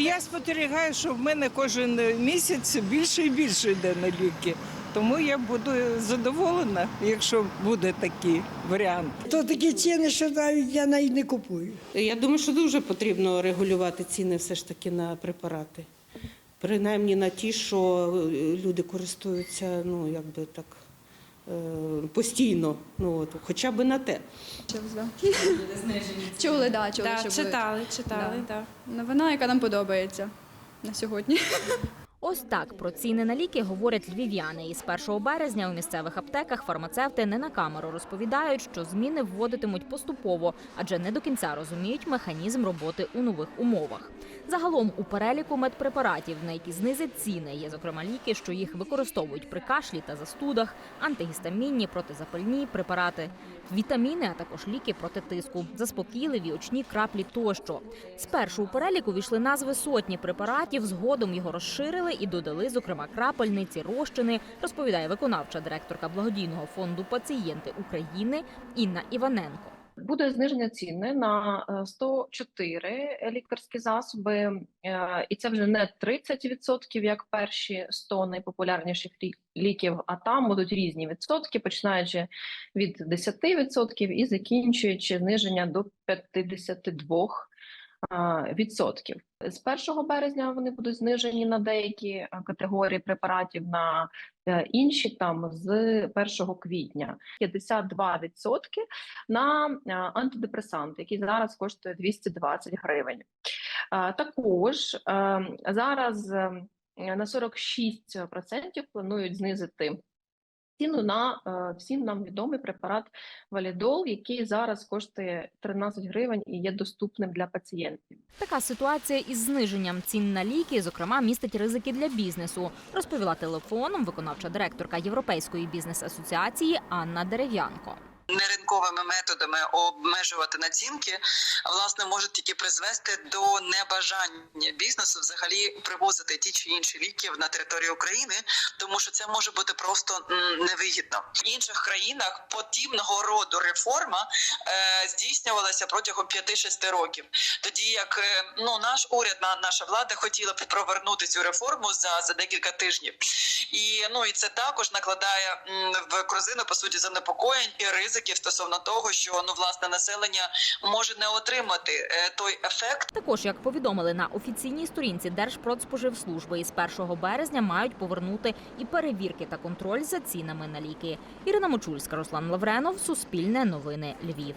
я спостерігаю, що в мене кожен місяць більше і більше йде на ліки. Тому я буду задоволена, якщо буде такий варіант. То такі ціни, що навіть я навіть не купую. Я думаю, що дуже потрібно регулювати ціни все ж таки на препарати. Принаймні на ті, що е, люди користуються, ну якби так постійно. Ну от, хоча б на те. Чули, да, чули, Да, що будуть. читали, читали, да. Новина, яка нам подобається на сьогодні. Ось так про ціни на ліки говорять львів'яни. І з 1 березня у місцевих аптеках фармацевти не на камеру розповідають, що зміни вводитимуть поступово, адже не до кінця розуміють механізм роботи у нових умовах. Загалом у переліку медпрепаратів, на які знизять ціни, є зокрема ліки, що їх використовують при кашлі та застудах, антигістамінні, протизапальні препарати, вітаміни, а також ліки проти тиску, заспокійливі, очні краплі тощо. Спершу у перелік увійшли назви сотні препаратів, згодом його розширили і додали, зокрема, крапельниці, розчини, розповідає виконавча директорка благодійного фонду Пацієнти України Інна Іваненко. Буде зниження ціни на е, 104 лікарські засоби, е, і це вже не 30%, як перші 100 найпопулярніших лі- ліків, а там будуть різні відсотки, починаючи від 10% і закінчуючи зниження до 52%. Відсотків з 1 березня вони будуть знижені на деякі категорії препаратів, на е, інші там з 1 квітня 52% на антидепресанти, який зараз коштує 220 гривень. Також е, зараз е, на 46% планують знизити ціну на е, всім нам відомий препарат Валідол, який зараз коштує 13 гривень і є доступним для пацієнтів. Така ситуація із зниженням цін на ліки, зокрема, містить ризики для бізнесу, розповіла телефоном виконавча директорка Європейської бізнес-асоціації Анна Дерев'янко. Неринковими методами обмежувати націнки, власне, можуть тільки призвести до небажання бізнесу взагалі привозити ті чи інші ліки на територію України, тому що це може бути просто невигідно. В інших країнах подібного роду реформа е, здійснювалася протягом 5-6 років. Тоді як е, ну наш уряд, на- наша влада хотіла б провернути цю реформу за, за декілька тижнів. І ну і це також накладає в корзину по суті занепокоєнь і ризиків стосовно того, що ну власне населення може не отримати е, той ефект. Також, як повідомили на офіційній сторінці Держпродспоживслужби, із 1 березня мають повернути і перевірки та контроль за цінами на ліки. Ірина Мочульська, Руслан Лавренов, Суспільне новини, Львів.